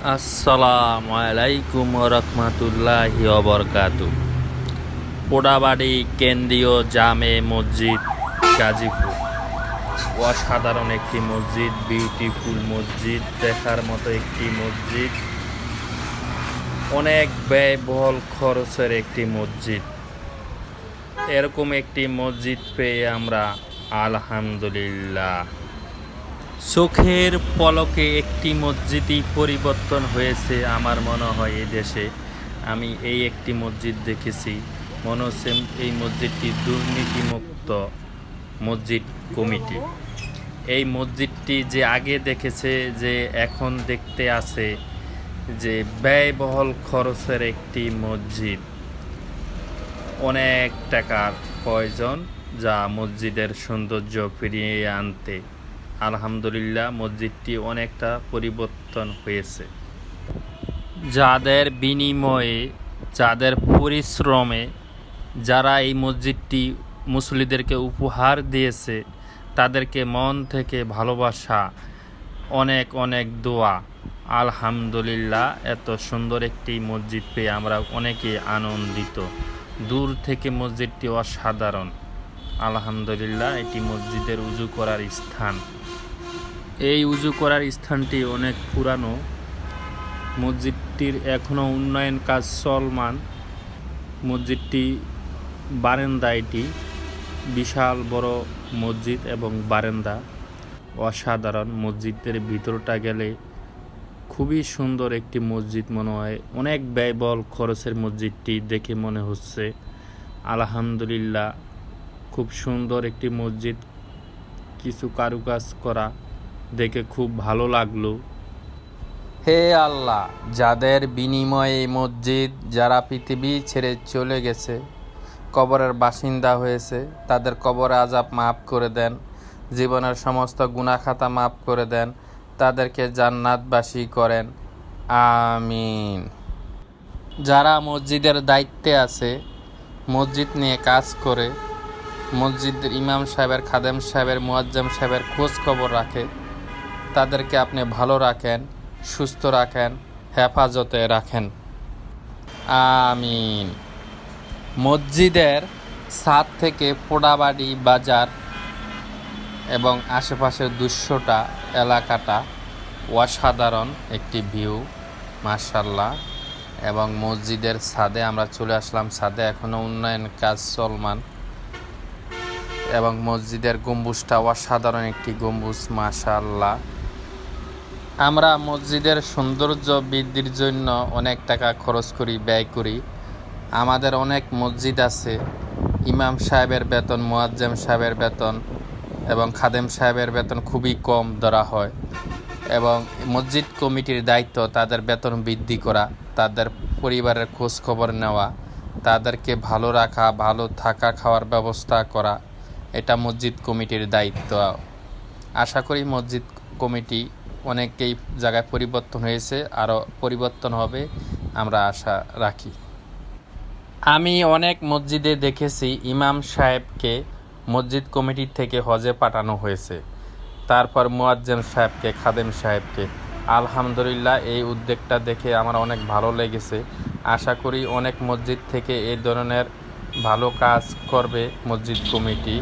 আসসালামু আলাইকুম রহমতুল্লাহি অবরকাতু পোড়াবাড়ি কেন্দ্রীয় জামে মসজিদ গাজীপুর। অসাধারণ একটি মসজিদ বিউটিফুল মসজিদ, দেখার মতো একটি মসজিদ। অনেক ব্যয়বহুল খরচের একটি মসজিদ। এরকম একটি মসজিদ পেয়ে আমরা আলহামদুলিল্লাহ। চোখের পলকে একটি মসজিদই পরিবর্তন হয়েছে আমার মনে হয় এই দেশে। আমি এই একটি মসজিদ দেখেছি। মনে হচ্ছে এই মসজিদটি দুর্নীতিমুক্ত মসজিদ কমিটি। এই মসজিদটি যে আগে দেখেছে, যে এখন দেখতে আছে, যে ব্যয়বহুল খরচের একটি মসজিদ। অনেক টাকার প্রয়োজন যা মসজিদের সৌন্দর্য ফিরিয়ে আনতে। আলহামদুলিল্লাহ, মসজিদটি অনেকটা পরিবর্তন হয়েছে। যাদের বিনিময়ে, যাদের পরিশ্রমে যারা এই মসজিদটি মুসলিদেরকে উপহার দিয়েছে, তাদেরকে মন থেকে ভালোবাসা, অনেক অনেক দোয়া। আলহামদুলিল্লাহ, এত সুন্দর একটি মসজিদ পেয়ে আমরা অনেকে আনন্দিত। দূর থেকে মসজিদটি অসাধারণ। আলহামদুলিল্লাহ, এটি মসজিদের উজু করার স্থান। এই উজু করার স্থানটি অনেক পুরানো। মসজিদটির এখনও উন্নয়ন কাজ চলমান। মসজিদটি বারেন্দা এটি। বিশাল বড় মসজিদ এবং বারেন্দা। অসাধারণ মসজিদের ভিতরটা গেলে খুবই সুন্দর একটি মসজিদ মনে হয়। অনেক ব্যয়বহুল খরচের মসজিদটি দেখে মনে হচ্ছে। আলহামদুলিল্লাহ খুব সুন্দর একটি মসজিদ, কিছু কারুকাজ করা দেখে খুব ভালো লাগল। হে আল্লাহ, যাদের বিনিময়ে এই মসজিদ, যারা পৃথিবী ছেড়ে চলে গেছে, কবরের বাসিন্দা হয়েছে, তাদের কবর আজাব মাফ করে দেন, জীবনের সমস্ত গুণাখাতা মাফ করে দেন, তাদেরকে জান্নাতবাসী করেন। আমিন। যারা মসজিদের দায়িত্বে আছে, মসজিদ নিয়ে কাজ করে মসজিদের ইমাম সাহেবের, খাদেম সাহেবের, মুয়াজ্জম সাহেবের খোঁজ খবর রাখে। তাদেরকে আপনি ভালো রাখেন, সুস্থ রাখেন, হেফাজতে রাখেন। আমিন। মসজিদের ছাদ থেকে পোড়াবাড়ি বাজার এবং আশেপাশের দুশোটা এলাকাটা অসাধারণ একটি ভিউ মার্শাল্লাহ এবং মসজিদের ছাদে আমরা চলে আসলাম, ছাদে এখনও উন্নয়ন কাজ চলমান। এবং মসজিদের গম্বুজটা অসাধারণ একটি গম্বুজ মাশাল্লাহ আমরা মসজিদের সৌন্দর্য বৃদ্ধির জন্য অনেক টাকা খরচ করি, ব্যয় করি। আমাদের অনেক মসজিদ আছে, ইমাম সাহেবের বেতন, মুয়াজ্জেম সাহেবের বেতন এবং খাদেম সাহেবের বেতন খুবই কম ধরা হয় এবং মসজিদ কমিটির দায়িত্ব তাদের বেতন বৃদ্ধি করা, তাদের পরিবারের খোঁজ খবর নেওয়া, তাদেরকে ভালো রাখা, ভালো থাকা, খাওয়ার ব্যবস্থা করা। এটা মসজিদ কমিটির দায়িত্ব। আশা করি মসজিদ কমিটি অনেকেই জায়গায় পরিবর্তন হয়েছে, আরও পরিবর্তন হবে, আমরা আশা রাখি। আমি অনেক মসজিদে দেখেছি ইমাম সাহেবকে মসজিদ কমিটি থেকে হজে পাঠানো হয়েছে। তারপর মুয়াজ্জেম সাহেবকে, খাদেম সাহেবকে। আলহামদুলিল্লাহ, এই উদ্যোগটা দেখে আমার অনেক ভালো লেগেছে। আশা করি অনেক মসজিদ থেকে এই ধরনের ভালো কাজ করবে মসজিদ কমিটি।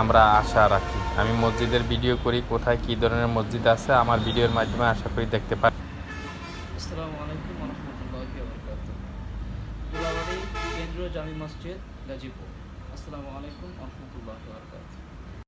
আমরা আশা রাখি। আমি মসজিদের ভিডিও করি, কোথায় কী ধরনের মসজিদ আছে, আমার ভিডিওর মাধ্যমে আশা করি দেখতে পারি আসসালামু জামি মসজিদ গাজীপুর। আসসালামু আলাইকুম রহমতুল্লাহ